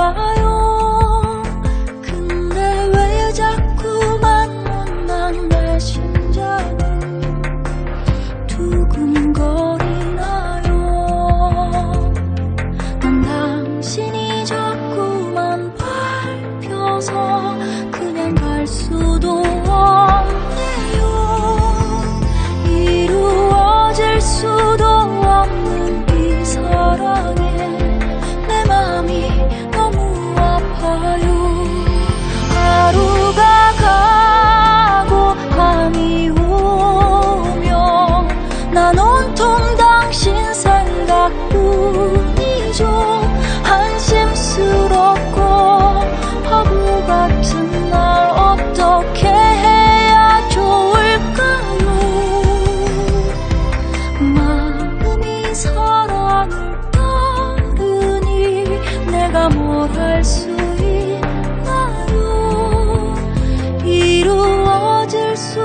call 내가 뭘 할 수 있나요? 이루어질 수